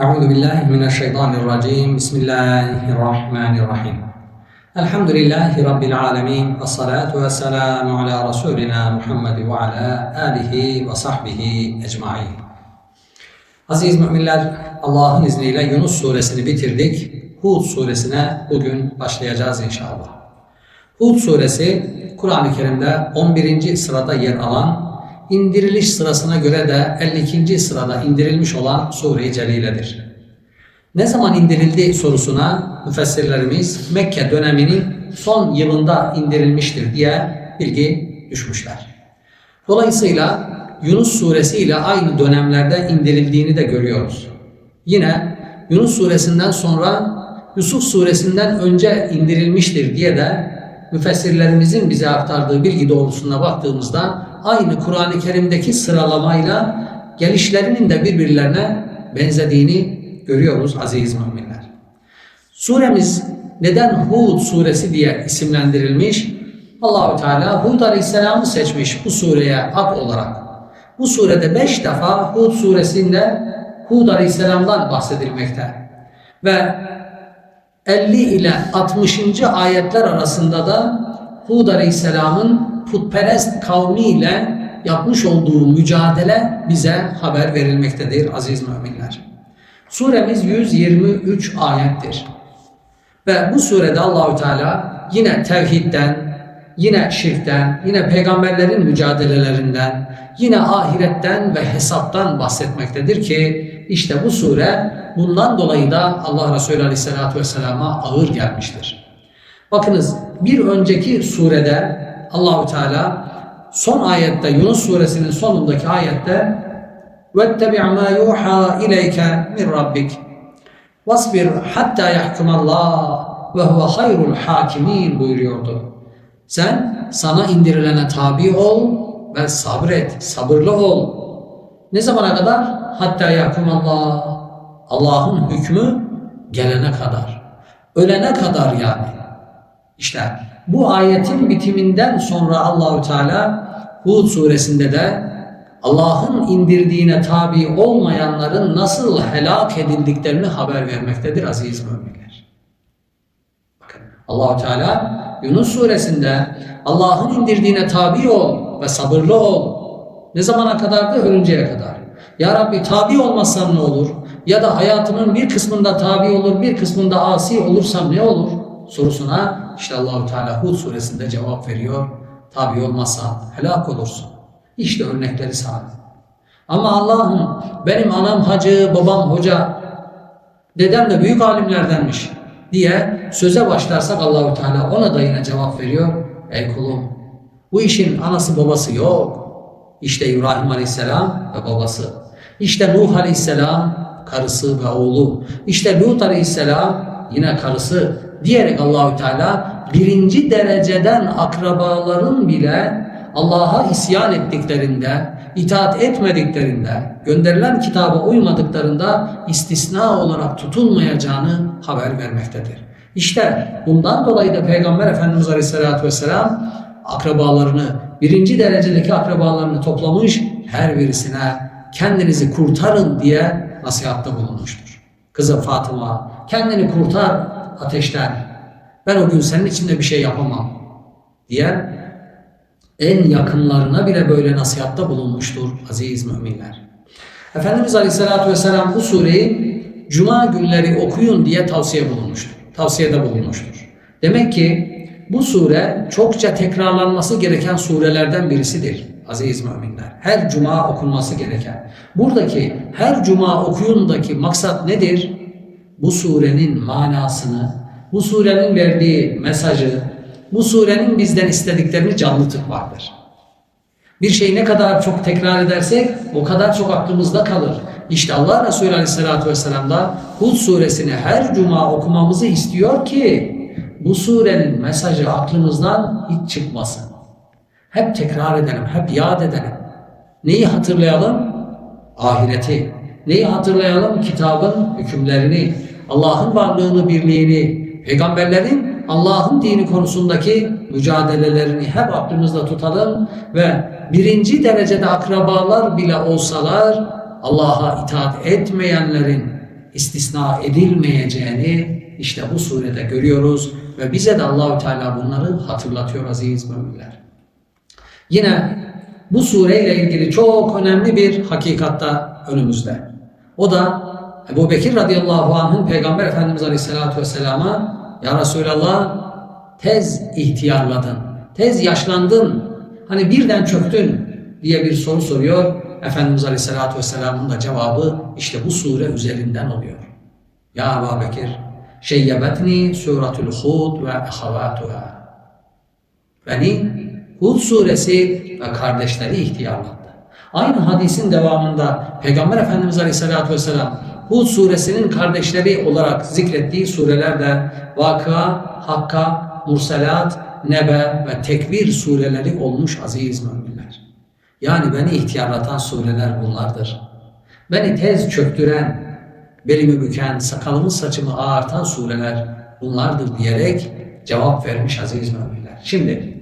أعوذ بالله من الشيطان الرجيم بسم الله الرحمن الرحيم الحمد لله رب العالمين والصلاة والسلام على رسولنا محمد وعلى آله وصحبه ecmaîn. Aziz müminler, Allah'ın izniyle Yunus suresini bitirdik. Hud suresine bugün başlayacağız inşallah. Hud suresi Kur'an-ı Kerim'de 11. sırada yer alan, indiriliş sırasına göre de 52. sırada indirilmiş olan sure-i celiledir. Ne zaman indirildi sorusuna müfessirlerimiz Mekke döneminin son yılında indirilmiştir diye bilgi düşmüşler. Dolayısıyla Yunus suresi ile aynı dönemlerde indirildiğini de görüyoruz. Yine Yunus suresinden sonra Yusuf suresinden önce indirilmiştir diye de müfessirlerimizin bize aktardığı bilgi doğrultusuna baktığımızda aynı Kur'an-ı Kerim'deki sıralamayla gelişlerinin de birbirlerine benzediğini görüyoruz aziz müminler. Suremiz neden Hud suresi diye isimlendirilmiş? Allahü Teala Hud Aleyhisselam'ı seçmiş bu sureye ad olarak. Bu surede beş defa Hud suresinde Hud Aleyhisselam'dan bahsedilmekte. Ve 50 ile 60. ayetler arasında da Hud Aleyhisselam'ın putperest kavmiyle yapmış olduğu mücadele bize haber verilmektedir aziz müminler. Suremiz 123 ayettir. Ve bu surede Allahü Teala yine tevhidden, yine şirkten, yine peygamberlerin mücadelelerinden, yine ahiretten ve hesaptan bahsetmektedir ki işte bu sure bundan dolayı da Allah Resulü Aleyhisselatü Vesselam'a ağır gelmiştir. Bakınız bir önceki surede Allahü Teala son ayette Yunus suresinin sonundaki ayette وَاتَّبِعْ مَا يُوحَى اِلَيْكَ مِنْ رَبِّكَ وَاصْبِرْ حَتَّى يَحْكُمَ اللّٰهِ وَهُوَ خَيْرُ الْحَاكِمِينَ buyuruyordu. Sen sana indirilene tabi ol ve sabret, sabırlı ol. Ne zamana kadar? Hatta Allah. Allah'ın hükmü gelene kadar. Ölene kadar yani. İşte bu ayetin bitiminden sonra Allahü Teala Hud suresinde de Allah'ın indirdiğine tabi olmayanların nasıl helak edildiklerini haber vermektedir aziz müminler. Bakın Allahü Teala Yunus suresinde Allah'ın indirdiğine tabi ol ve sabırlı ol. Ne zamana kadar da ölünceye kadar. Ya Rabbi tabi olmazsam ne olur? Ya da hayatımın bir kısmında tabi olur, bir kısmında asi olursam ne olur? Sorusuna işte Allahu Teala Hud suresinde cevap veriyor. Tabi olmazsan helak olursun. İşte örnekleri sahip. Ama Allah'ım benim anam hacı, babam hoca, dedem de büyük alimlerdenmiş diye söze başlarsak Allahu Teala ona da yine cevap veriyor. Ey kulum bu işin anası babası yok. İşte İbrahim Aleyhisselam ve babası. İşte Nuh Aleyhisselam karısı ve oğlu. İşte Lut Aleyhisselam yine karısı diyerek Allahü Teala birinci dereceden akrabaların bile Allah'a isyan ettiklerinde, itaat etmediklerinde, gönderilen kitaba uymadıklarında istisna olarak tutulmayacağını haber vermektedir. İşte bundan dolayı da Peygamber Efendimiz Aleyhisselatü Vesselam akrabalarını, birinci derecedeki akrabalarını toplamış, her birisine kendinizi kurtarın diye nasihatta bulunmuştur. Kızım Fatıma, kendini kurtar ateşten. Ben o gün senin için de bir şey yapamam diye en yakınlarına bile böyle nasihatta bulunmuştur aziz müminler. Efendimiz Aleyhisselatü Vesselam bu sureyi Cuma günleri okuyun diye tavsiye bulunmuştur. Tavsiyede bulunmuştur. Demek ki bu sure çokça tekrarlanması gereken surelerden birisidir aziz müminler. Her cuma okunması gereken. Buradaki her cuma okuyundaki maksat nedir? Bu surenin manasını, bu surenin verdiği mesajı, bu surenin bizden istediklerini canlı tutmaktır. Bir şeyi ne kadar çok tekrar edersek o kadar çok aklımızda kalır. İşte Allah Resulü Aleyhisselatü Vesselam da Hud suresini her cuma okumamızı istiyor ki bu surenin mesajı aklımızdan hiç çıkmasın. Hep tekrar edelim, hep yad edelim. Neyi hatırlayalım? Ahireti. Neyi hatırlayalım? Kitabın hükümlerini, Allah'ın varlığını, birliğini, peygamberlerin Allah'ın dini konusundaki mücadelelerini hep aklımızda tutalım ve birinci derecede akrabalar bile olsalar Allah'a itaat etmeyenlerin istisna edilmeyeceğini işte bu surede görüyoruz ve bize de Allahü Teala bunları hatırlatıyor aziz müminler. Yine bu sureyle ilgili çok önemli bir hakikatta önümüzde. O da Ebu Bekir radıyallahu anh'ın Peygamber Efendimiz aleyhissalatü vesselama Ya Resulallah tez ihtiyarladın, tez yaşlandın, hani birden çöktün diye bir soru soruyor. Efendimiz aleyhissalatü vesselamın da cevabı işte bu sure üzerinden oluyor. Ya Ebu Bekir şeyyebetni suratül hud ve ahavatuha. Beni Hud suresi ve kardeşleri ihtiyarlattı. Aynı hadisin devamında Peygamber Efendimiz Aleyhisselatü Vesselam Hud suresinin kardeşleri olarak zikrettiği surelerde Vakıa, Hakka, Murselat, Nebe ve Tekvir sureleri olmuş aziz müminler. Yani beni ihtiyarlatan sureler bunlardır. Beni tez çöktüren, belimi büken, sakalımı saçımı ağartan sureler bunlardır diyerek cevap vermiş aziz müminler. Şimdi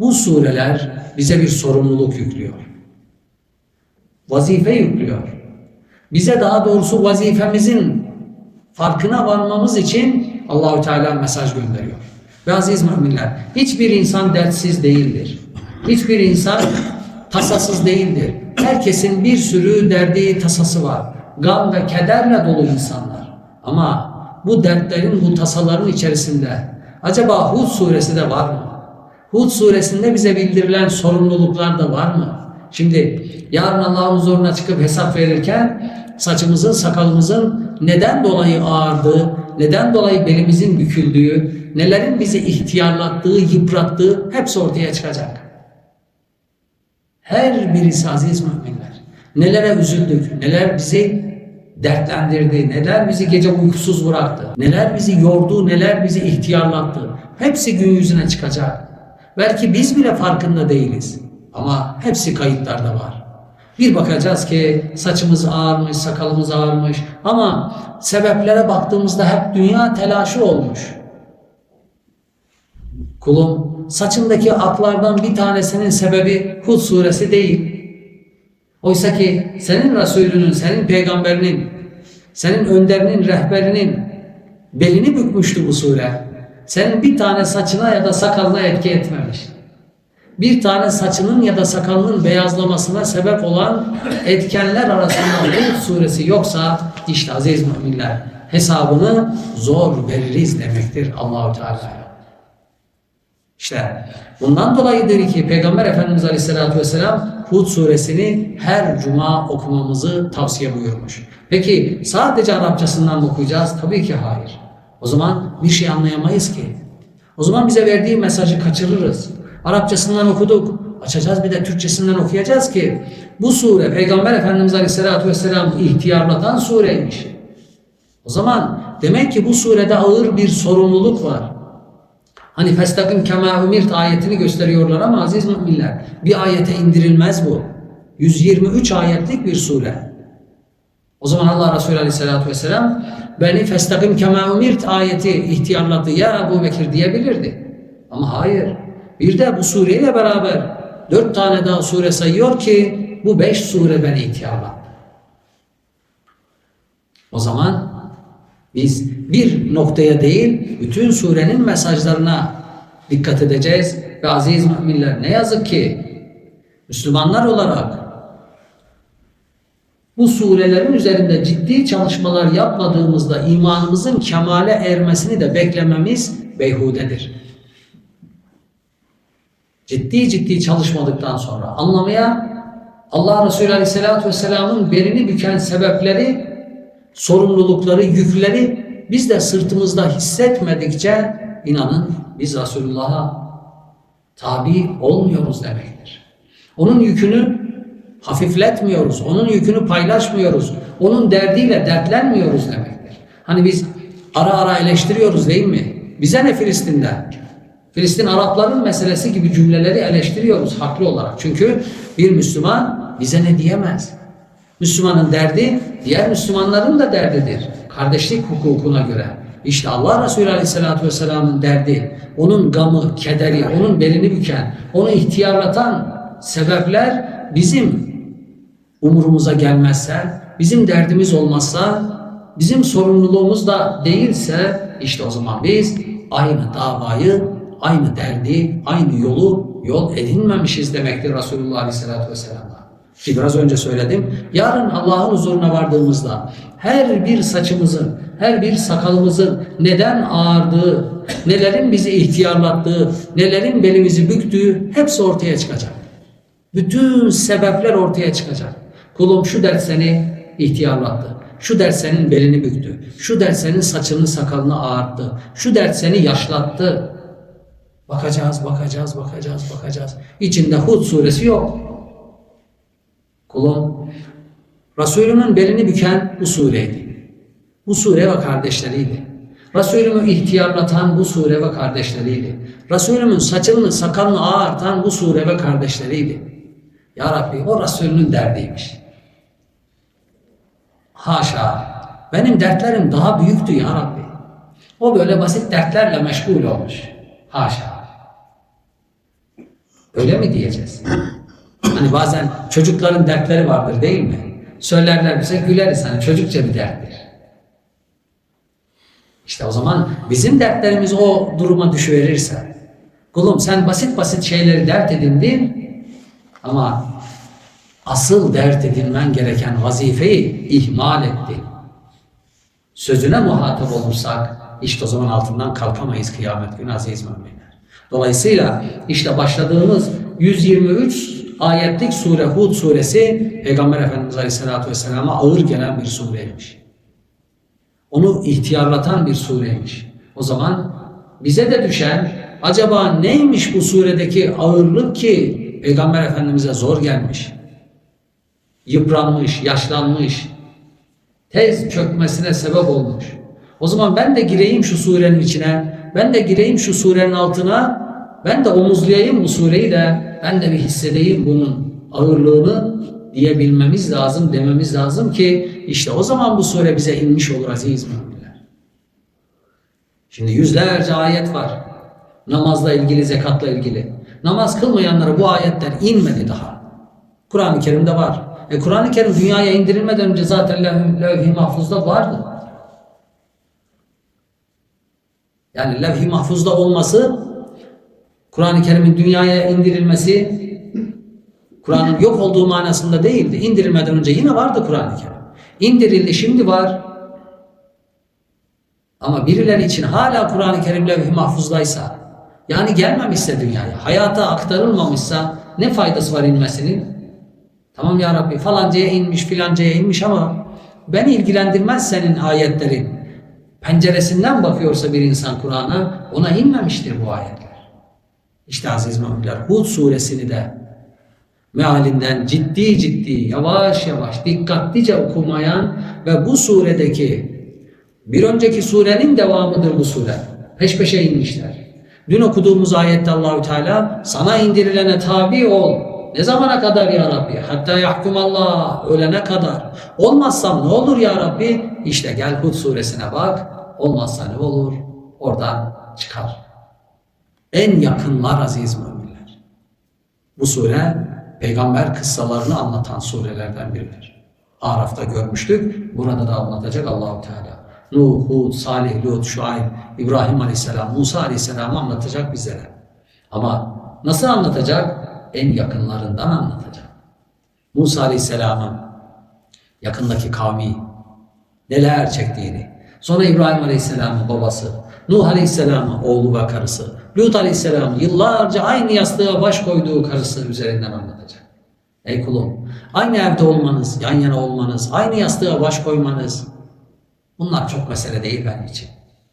bu sureler bize bir sorumluluk yüklüyor. Vazife yüklüyor. Bize daha doğrusu vazifemizin farkına varmamız için Allahü Teala mesaj gönderiyor. Ve aziz müminler, hiçbir insan dertsiz değildir. Hiçbir insan tasasız değildir. Herkesin bir sürü derdi, tasası var. Gam ve kederle dolu insanlar. Ama bu dertlerin, bu tasaların içerisinde acaba Hud suresi de var mı? Hud suresinde bize bildirilen sorumluluklar da var mı? Şimdi yarın Allah'ın huzuruna çıkıp hesap verirken saçımızın, sakalımızın neden dolayı ağardığı, neden dolayı belimizin büküldüğü, nelerin bizi ihtiyarlattığı, yıprattığı hepsi ortaya çıkacak. Her birisi aziz müminler. Nelere üzüldük, neler bizi dertlendirdi, neler bizi gece uykusuz bıraktı, neler bizi yordu, neler bizi ihtiyarlattı. Hepsi gün yüzüne çıkacak. Belki biz bile farkında değiliz. Ama hepsi kayıtlarda var. Bir bakacağız ki saçımız ağarmış, sakalımız ağarmış ama sebeplere baktığımızda hep dünya telaşı olmuş. Kulum saçındaki aklardan bir tanesinin sebebi Hud suresi değil. Oysa ki senin Resulünün, senin peygamberinin, senin önderinin, rehberinin belini bükmüştü bu sure. Senin bir tane saçına ya da sakalına etki etmemiş. Bir tane saçının ya da sakalının beyazlamasına sebep olan etkenler arasında Hud suresi yoksa işte aziz müminler hesabını zor veririz demektir Allahu Teala. İşte bundan dolayıdır ki Peygamber Efendimiz Aleyhisselatü Vesselam Hud suresini her cuma okumamızı tavsiye buyurmuş. Peki sadece Arapçasından mı okuyacağız? Tabii ki hayır. O zaman bir şey anlayamayız ki. O zaman bize verdiği mesajı kaçırırız. Arapçasından okuduk. Açacağız bir de Türkçesinden okuyacağız ki bu sure Peygamber Efendimiz Aleyhisselatü Vesselam ihtiyarlatan sureymiş. O zaman demek ki bu surede ağır bir sorumluluk var. Hani festakim kema umirt ayetini gösteriyorlar ama aziz müminler bir ayete indirilmez bu. 123 ayetlik bir sure. O zaman Allah Resulü Aleyhisselatü Vesselam beni festakim kema umirt ayeti ihtiyarladı ya Ebu Bekir diyebilirdi. Ama hayır. Bir de bu sureyle beraber dört tane daha sure sayıyor ki bu beş sure beni ihtiyarlattı. O zaman biz bir noktaya değil bütün surenin mesajlarına dikkat edeceğiz ve aziz müminler ne yazık ki Müslümanlar olarak bu surelerin üzerinde ciddi çalışmalar yapmadığımızda imanımızın kemale ermesini de beklememiz beyhudedir. Ciddi ciddi çalışmadıktan sonra anlamaya Allah Resulü Aleyhisselatü Vesselam'ın belini büken sebepleri, sorumlulukları, yükleri biz de sırtımızda hissetmedikçe inanın biz Resulullah'a tabi olmuyoruz demektir. Onun yükünü hafifletmiyoruz, onun yükünü paylaşmıyoruz, onun derdiyle dertlenmiyoruz demektir. Hani biz ara ara eleştiriyoruz değil mi? Bize ne Filistin'den? Filistin Arapların meselesi gibi cümleleri eleştiriyoruz haklı olarak. Çünkü bir Müslüman bize ne diyemez. Müslümanın derdi diğer Müslümanların da derdidir. Kardeşlik hukukuna göre. İşte Allah Resulü Aleyhisselatü Vesselam'ın derdi, onun gamı, kederi, onun belini büken, onu ihtiyarlatan sebepler bizim umurumuza gelmezse, bizim derdimiz olmazsa bizim sorumluluğumuz da değilse işte o zaman biz aynı davayı, aynı derdi, aynı yolu yol edinmemişiz demektir Resulullah Aleyhisselatü Vesselam'la. Ki biraz önce söyledim. Yarın Allah'ın huzuruna vardığımızda her bir saçımızın, her bir sakalımızın neden ağardığı, nelerin bizi ihtiyarlattığı, nelerin belimizi büktüğü hepsi ortaya çıkacak. Bütün sebepler ortaya çıkacak. Kulum şu dert seni ihtiyarlattı. Şu dert senin belini büktü. Şu dert senin saçını sakalını ağarttı. Şu dert seni yaşlattı. Bakacağız, bakacağız, bakacağız, bakacağız. İçinde Hud suresi yok. Kulum, Resulümün belini büken bu sureydi. Bu sure ve kardeşleriydi. Resulümü ihtiyarlatan bu sure ve kardeşleriydi. Resulümün saçını sakalını ağartan bu sure ve kardeşleriydi. Ya Rabbi o Resulünün derdiymiş. Haşa. Benim dertlerim daha büyüktü ya Rabbi. O böyle basit dertlerle meşgul olmuş. Haşa. Öyle mi diyeceğiz? Hani bazen çocukların dertleri vardır değil mi? Söylerler bize güleriz hani çocukça bir derttir. İşte o zaman bizim dertlerimiz o duruma düşüverirse, kulum sen basit basit şeyleri dert edindin ama asıl dert edinmen gereken vazifeyi ihmal ettin. Sözüne muhatap olursak işte o zaman altından kalkamayız kıyamet günü aziz müminler. Dolayısıyla işte başladığımız 123 ayetlik sure Hud suresi Peygamber Efendimiz Aleyhisselatü Vesselam'a ağır gelen bir sureymiş. Onu ihtiyarlatan bir sureymiş. O zaman bize de düşen acaba neymiş bu suredeki ağırlık ki Peygamber Efendimiz'e zor gelmiş? Yıpranmış, yaşlanmış, tez çökmesine sebep olmuş. O zaman ben de gireyim şu surenin içine, ben de gireyim şu surenin altına, ben de omuzlayayım bu sureyi de, ben de bir hissedeyim bunun ağırlığını diyebilmemiz lazım, dememiz lazım ki işte o zaman bu sure bize inmiş olur aziz müminler. Şimdi yüzlerce ayet var. Namazla ilgili, zekatla ilgili. Namaz kılmayanlara bu ayetler inmedi daha. Kur'an-ı Kerim'de var. E Kur'an-ı Kerim dünyaya indirilmeden önce zaten lev- levh-i mahfuzda vardı. Yani levh-i mahfuzda olması, Kur'an-ı Kerim'in dünyaya indirilmesi, Kur'an'ın yok olduğu manasında değildi. İndirilmeden önce yine vardı Kur'an-ı Kerim. İndirildi, şimdi var. Ama birileri için hala Kur'an-ı Kerim levh-i mahfuzdaysa, yani gelmemişse dünyaya, hayata aktarılmamışsa ne faydası var inmesinin? Tamam ya Rabbi falancaya inmiş filancaya inmiş ama beni ilgilendirmez senin ayetlerin. Penceresinden bakıyorsa bir insan Kur'an'a ona inmemiştir bu ayetler. İşte aziz müminler Hud suresini de mealinden ciddi ciddi yavaş yavaş dikkatlice okumayan ve bu suredeki bir önceki surenin devamıdır bu sure. Peş peşe inmişler. Dün okuduğumuz ayette Allahü Teala sana indirilene tabi ol. Ne zamana kadar ya Rabbi? Hatta yahkum Allah ölene kadar. Olmazsam ne olur ya Rabbi? İşte gel Hud suresine bak. Olmazsa ne olur? Oradan çıkar. En yakınlar aziz müminler. Bu sure peygamber kıssalarını anlatan surelerden biridir. Araf'ta görmüştük. Burada da anlatacak Allahu Teala. Nuh, Hud, Salih, Lut, Şuayb, İbrahim Aleyhisselam, Musa Aleyhisselam'ı anlatacak bizlere. Ama nasıl anlatacak? En yakınlarından anlatacak. Musa Aleyhisselam'ın yakındaki kavmi neler çektiğini, sonra İbrahim Aleyhisselam'ın babası, Nuh Aleyhisselam'ın oğlu ve karısı, Lut Aleyhisselam'ın yıllarca aynı yastığa baş koyduğu karısı üzerinden anlatacak. Ey kulum, aynı evde olmanız, yan yana olmanız, aynı yastığa baş koymanız, bunlar çok mesele değil benim için.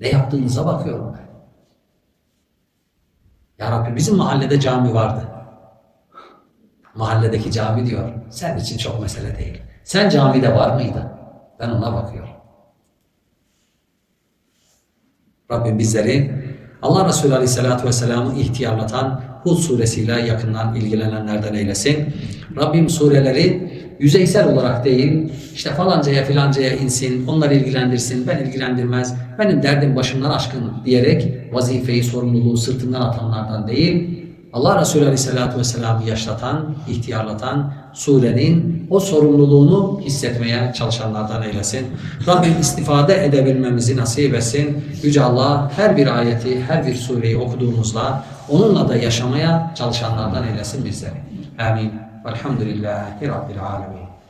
Ne yaptığınıza bakıyorum ben. Ya Rabbi bizim mahallede cami vardı. Mahalledeki cami diyor. Sen için çok mesele değil. Sen camide var mıydın? Ben ona bakıyorum. Rabbim bizleri Allah Resulü Aleyhisselatü Vesselam'ı ihtiyarlatan Hud suresiyle yakından ilgilenenlerden eylesin. Rabbim sureleri yüzeysel olarak değil, işte falancaya filancaya insin, onları ilgilendirsin, ben ilgilendirmez, benim derdim başımdan aşkın diyerek vazifeyi, sorumluluğu sırtından atanlardan değil, Allah Resulü Aleyhisselatü Vesselam'ı yaşlatan, ihtiyarlatan surenin o sorumluluğunu hissetmeye çalışanlardan eylesin. Rabbim istifade edebilmemizi nasip etsin. Yüce Allah her bir ayeti, her bir sureyi okuduğumuzda onunla da yaşamaya çalışanlardan eylesin bizleri. Amin. Velhamdülillahi Rabbil Alemin.